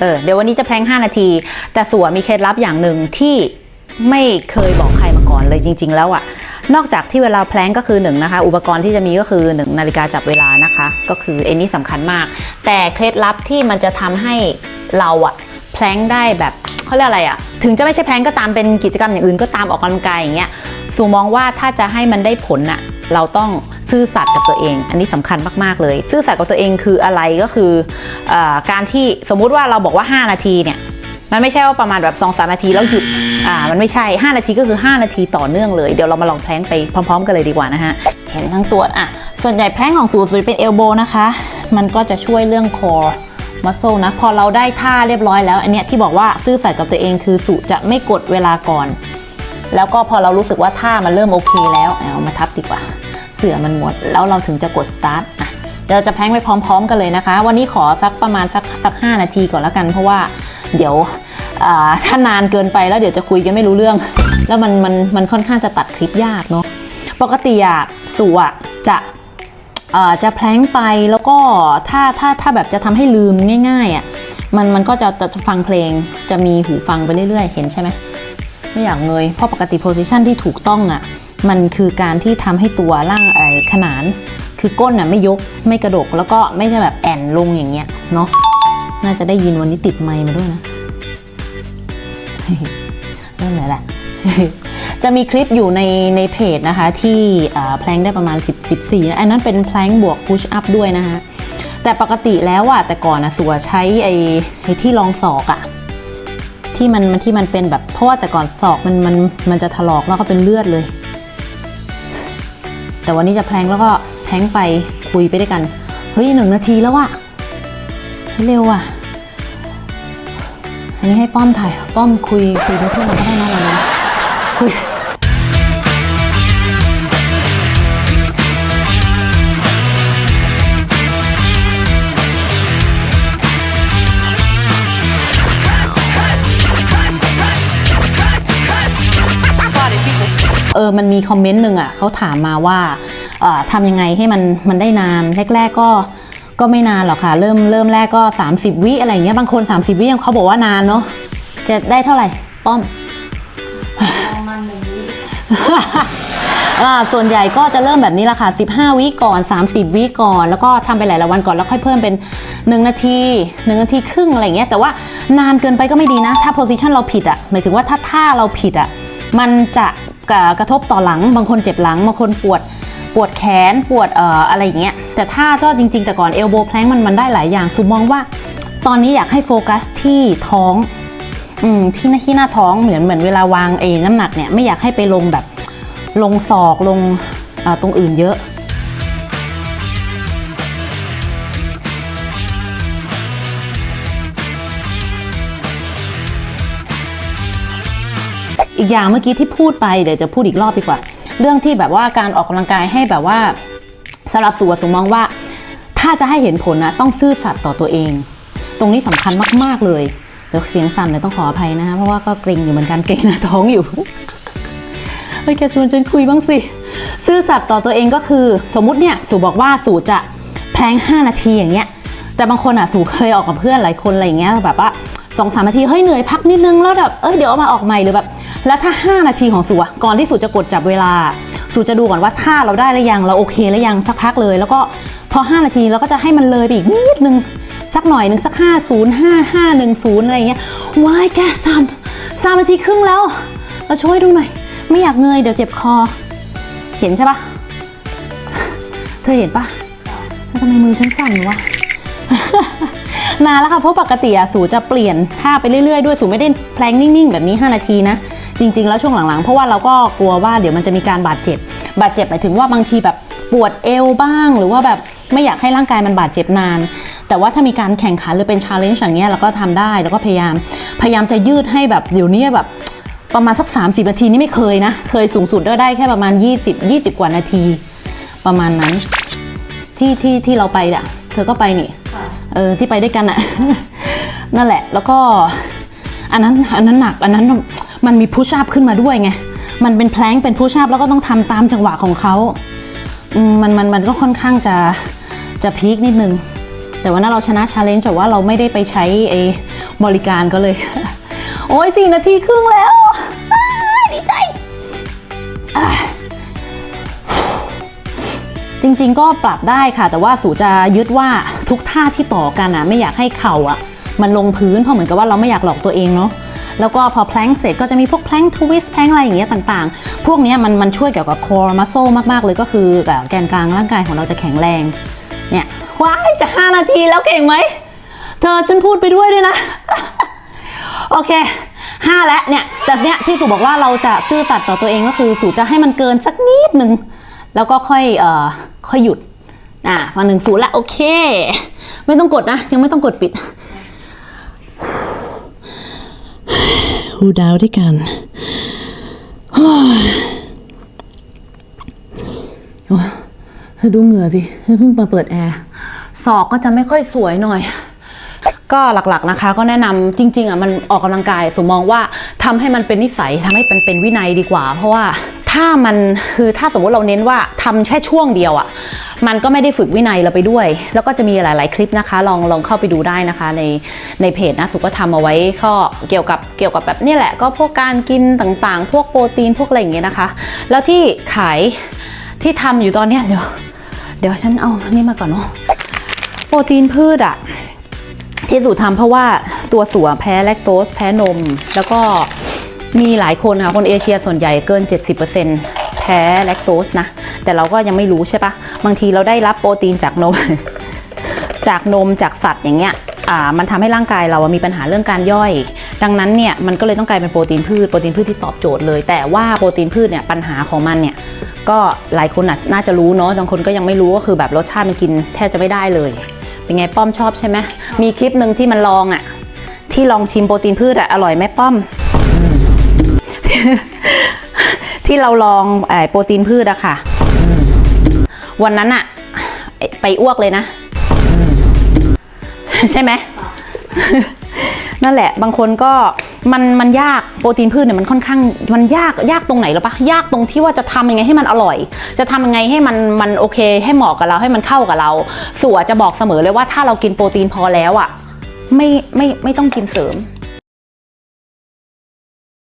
เออเดี๋ยววันนี้จะแพลง5 นาที แต่สัวมีเคล็ดลับอย่างหนึ่งที่ไม่เคยบอกใครมาก่อนเลยจริง ๆ แล้วอะ่ะนอกจากที่เวลาแพลงก็คือหนึ่งนะคะ อุปกรณ์ที่จะมีก็คือหนึ่งนาฬิกาจับเวลานะคะ ก็คือเอ็นนี้สำคัญมาก แต่เคล็ดลับที่มันจะทำให้เราอะแพลงได้แบบเขาเรียกอะไรอะถึงจะไม่ใช่แพลงก็ตามเป็นกิจกรรมอย่างอื่นก็ตามออกกำลังกายอย่างเงี้ยสูมองว่าถ้าจะให้มันได้ผลอะเราต้อง ซื่อสัตย์กับตัวเอง อันนี้สำคัญมาก ๆ เลย ซื่อสัตย์กับตัวเองคืออะไรก็คืออการที่สมมุติว่าเราบอกว่า 5 นาทีเนี่ยมันไม่ใช่ว่าประมาณแบบ2อสนาทีแล้วหยุด อ่า มันไม่ใช่ 5 นาทีก็คือ 5 นาทีต่อเนื่องเลย เดี๋ยวเรามาลองแพลงไปพร้อม ๆ กันเลยดีกว่านะฮะ เห็นทั้งตัวอะ ส่วนใหญ่แพลงของสูสูเป็นเอลโบนะคะ มันก็จะช่วยเรื่องคอมัสโซนะ พอเราได้ท่าเรียบร้อยแล้ว อันเนี้ยที่บอกว่าซื่อสัตย์กับตัวเองคือสูจะไม่กดเวลาก่อน แล้วก็พอเรารู้สึกว่าท่ามันเริ่มโอเคแล้วเอามาทับดีกว่า เสือมันหมด แล้วเราถึงจะกด start อะเดี๋ยวเราจะแพลงไปพร้อม ๆ กันเลยนะคะ วันนี้ขอสักประมาณสักสักหนาทีก่อนแล้วกัน เพราะว่าเดี๋ยวถ้านานเกินไปแล้วเดี๋ยวจะคุยกันไม่รู้เรื่อง แล้วมันมันมันค่อนข้างจะตัดคลิปยากเนาะปกติอะสูอะจะเอ่อจะแพลงไปแล้วก็ถ้าถ้าถ้าแบบจะทำให้ลืมง่ายๆอะมันมันก็จะจะฟังเพลงจะมีหูฟังไปเรื่อยๆ เห็นใช่ไหมไม่อยากเงยเพราะปกติโพสิชันที่ถูกต้องอะ มันคือการที่ทำให้ตัวร่างไอ้ขนาน คือก้นอะไม่ยกไม่กระดก แล้วก็ไม่ใช่แบบแอนลงอย่างเงี้ยเนาะน่าจะได้ยินวันนี้ติดไมค์มาด้วยนะเริ่มเลยแหละจะมีคลิปอยู่ในในเพจนะคะ ที่แพลงได้ประมาณ 10 14อันนั้นเป็นแพลงบวกพุชอัพด้วยนะคะแต่ปกติแล้วอะแต่ก่อนอะสัวใช้ไอ้ไอ้ที่รองศอกอะที่มันที่มันเป็นแบบเพราะว่าแต่ก่อนศอกมันมันมันจะถลอกแล้วก็เป็นเลือดเลย แต่วันนี้จะแพลงแล้วก็แพลงไปคุยไปด้วยกัน เฮ้ยหนึ่งนาทีแล้วอะเร็วอะอันนี้ให้ป้อมถ่าย ป้อมคุยคุยเพื่อนเราก็ได้นะเรานะคุย เออมันมีคอมเมนต์หนึ่งอะเขาถามมาว่าทำยังไงให้มันมันได้นานแรก ๆก็ก็ไม่นานหรอกค่ะ เริ่มเริ่มแรกก็ 30 วิอะไรเงี้ยบางคน 30 วิยังเขาบอกว่านานเนาะจะได้เท่าไหร่ ป้อมประมาณหนึ่งวิอ่าส่วนใหญ่ก็จะเริ่มแบบนี้ละค่ะ 15 วิก่อน 30 วิก่อน แล้วก็ทำไปหลายๆวันก่อน แล้วค่อยเพิ่มเป็น 1 นาที 1 นาทีครึ่งอะไรเงี้ย แต่ว่านานเกินไปก็ไม่ดีนะ ถ้าโพซิชันเราผิดอะ่ะ หมายถึงว่าถ้าท่าเราผิดอะ่ะ มันจะ กระกระทบต่อหลัง บางคนเจ็บหลัง บางคนปวดปวดแขนปวดเอ่ออะไรอย่างเงี้ยแต่ถ้าก็จริง ๆ แต่ก่อนเอลโบแพลงมันมันได้หลายอย่างสุมองว่า ตอนนี้อยากให้โฟกัสที่ท้องอืมที่หน้าที่หน้าท้องเหมือนเหมือนเวลาวางเอน้ำหนักเนี่ยไม่อยากให้ไปลงแบบลงศอกลงตรงอื่นเยอะ อีกอย่างเมื่อกี้ที่พูดไปเดี๋ยวจะพูดอีกรอบดีกว่า เรื่องที่แบบว่าการออกกำลังกายให้แบบว่าสำหรับสัวสมมองว่า ถ้าจะให้เห็นผลนะต้องซื่อสัตย์ต่อตัวเอง ตรงนี้สำคัญมาก ๆเลยเดี๋ยวเสียงสั่นเลยต้องขออภัยนะคะเพราะว่าก็เกรงอยู่เหมือนกันเกรงหน้าท้องอยู่เฮ้ยแกชวนฉันคุยบ้างสิ ซื่อสัตย์ต่อตัวเองก็คือ สมมติเนี่ยสู่บอกว่าสู่จะแพลง 5 นาทีอย่างเงี้ย แต่บางคนอะสู่เคยออกกับเพื่อนหลายคนอะไรอย่างเงี้ยแบบว่าสองสามนาทีเฮ้ยเหนื่อยพักนิดนึงแล้วแบบเออเดี๋ยวเอามาออกใหม่หรือแบบ แล้วถ้า 5 นาทีของสู่ะก่อนที่สูจะกดจับเวลา สูจะดูก่อนว่าท่าเราได้หรือยังเราโอเคหรือยังสักพักเลย แล้วก็พอ 5 นาทีเราก็จะให้มันเลยไปอีกนิดนึงสักหน่อยหนึ่งสัก 5 0 5 5 1 0 อะไรอย่างเงี้ยว้ายแกสามสามนาทีครึ่งแล้วเราช่วยดูหน่อย ไม่อยากเงยเดี๋ยวเจ็บคอ เห็นใช่ปะเธอเห็นปะแล้วทำไมมือฉันสั่นวะนานแล้วค่ะเพราะปกติอะสูจะเปลี่ยนท่าไปเรื่อยๆด้วยสูไม่ได้แพลงนิ่งๆ แบบนี้ 5 นาทีนะ จริง ๆ แล้วช่วงหลังๆ เพราะว่าเราก็กลัวว่าเดี๋ยวมันจะมีการบาดเจ็บ บาดเจ็บหมายถึงว่าบางทีแบบปวดเอวบ้าง หรือว่าแบบไม่อยากให้ร่างกายมันบาดเจ็บนาน แต่ว่าถ้ามีการแข่งขันหรือเป็นชาเลนจ์อย่างเงี้ยเราก็ทำได้แล้วก็พยายาม พยายามจะยืดให้แบบเดี๋ยวนี้แบบประมาณสัก 30 นาทีนี่ไม่เคยนะ เคยสูงสุดก็ได้แค่ประมาณ 20 20 กว่านาที ประมาณนั้น ที่ที่ที่เราไปอะเธอก็ไปนี่ค่ะเออที่ไปด้วยกันอะนั่นแหละแล้วก็ อันนั้นอันนั้นหนักอันนั้น มันมีพุชอัพขึ้นมาด้วยไง มันเป็นแพลงเป็นพุชอัพแล้วก็ต้องทำตามจังหวะของเขามันมันมันก็ค่อนข้างจะจะพีคนิดนึง แต่วันนั้นเราชนะชาเลนจ์แต่ว่าเราไม่ได้ไปใช้ไอ้บริการก็เลย โอ้ยสี่นาทีครึ่งแล้วดีใจ จริงๆก็ปรับได้ค่ะ แต่ว่าสูจะยึดว่าทุกท่าที่ต่อกันอะ ไม่อยากให้เข่าอะ มันลงพื้นเพราะเหมือนกับว่าเราไม่อยากหลอกตัวเองเนาะ แล้วก็พอแพลงเสร็จก็จะมีพวกแพลงทวิสแพลงอะไรอย่างเงี้ยต่างๆ พวกนี้มันมันช่วยเกี่ยวกับ core muscle มากๆเลยก็คือกับแกนกลางร่างกายของเราจะแข็งแรง เนี่ยว้ายจะ 5 นาทีแล้วเก่งไหม เธอฉันพูดไปด้วยด้วยนะ โอเค5แล้วเนี่ย แต่เนี่ยที่สูบอกว่าเราจะซื่อสัตย์ต่อตัวเองก็คือสูจะให้มันเกินสักนิดหนึ่งแล้วก็ค่อยเอ่อค่อยหยุดอะมาหนึ่งศูนย์ละโอเค ไม่ต้องกดนะ ยังไม่ต้องกดปิด รูดาวด้วยกันเธอดูเหงื่อสิเธอเพิ่งมาเปิดแอร์ศอกก็จะไม่ค่อยสวยหน่อย ก็หลักๆนะคะ ก็แนะนำจริง ๆอะมันออกกำลังกายสมมองว่าทำให้มันเป็นนิสัยทำให้มันเป็นวินัยดีกว่า เพราะว่าถ้ามันคือถ้าสมมติเราเน้นว่าทำแค่ช่วงเดียวอะ มันก็ไม่ได้ฝึกวินัยเราไปด้วย แล้วก็จะมีหลาย ๆ คลิปนะคะ ลองลองเข้าไปดูได้นะคะ ในในเพจนะสุก็ทำเอาไว้ก็เกี่ยวกับเกี่ยวกับแบบนี่แหละ ก็พวกการกินต่างๆ พวกโปรตีนพวกอะไรอย่างเงี้ยนะคะ แล้วที่ขายที่ทำอยู่ตอนเนี้ยเดี๋ยวเดี๋ยวฉันเอานี่มาก่อนเนาะโปรตีนพืชอะที่สูทำเพราะว่าตัวสัวแพ้แลคโตสแพ้นม แล้วก็มีหลายคนค่ะ คนเอเชียส่วนใหญ่เกิน 70%แพ้แลคโตสนะ แต่เราก็ยังไม่รู้ใช่ปะบางทีเราได้รับโปรตีนจากนม จากนมจากสัตว์อย่างเงี้ยอ่ามันทำให้ร่างกายเรามีปัญหาเรื่องการย่อย ดังนั้นเนี่ยมันก็เลยต้องกลายเป็นโปรตีนพืชโปรตีนพืชที่ตอบโจทย์เลย แต่ว่าโปรตีนพืชเนี่ยปัญหาของมันเนี่ยก็หลายคนน่ะน่าจะรู้เนาะบางคนก็ยังไม่รู้ก็คือแบบรสชาติมันกินแทบจะไม่ได้เลย เป็นไงป้อมชอบใช่ไหมมีคลิปหนึ่งที่มันลองอะ่ะที่ลองชิมโปรตีนพืชอะอร่อยไหมป้อม ที่เราลองไอ้โปรตีนพืชอะค่ะ วันนั้นอะไปอ้วกเลยนะ ใช่ไหม นั่นแหละ บางคนก็มันมันยากโปรตีนพืชเนี่ยมันค่อนข้างมันยากยากตรงไหนหรอปะยากตรงที่ว่าจะทำยังไงให้มันอร่อย จะทำยังไงให้มันมันโอเค ให้เหมาะกับเราให้มันเข้ากับเราสัวจะบอกเสมอเลยว่าถ้าเรากินโปรตีนพอแล้วอะ่ะ ไม่ไม่ไม่ต้องกินเสริม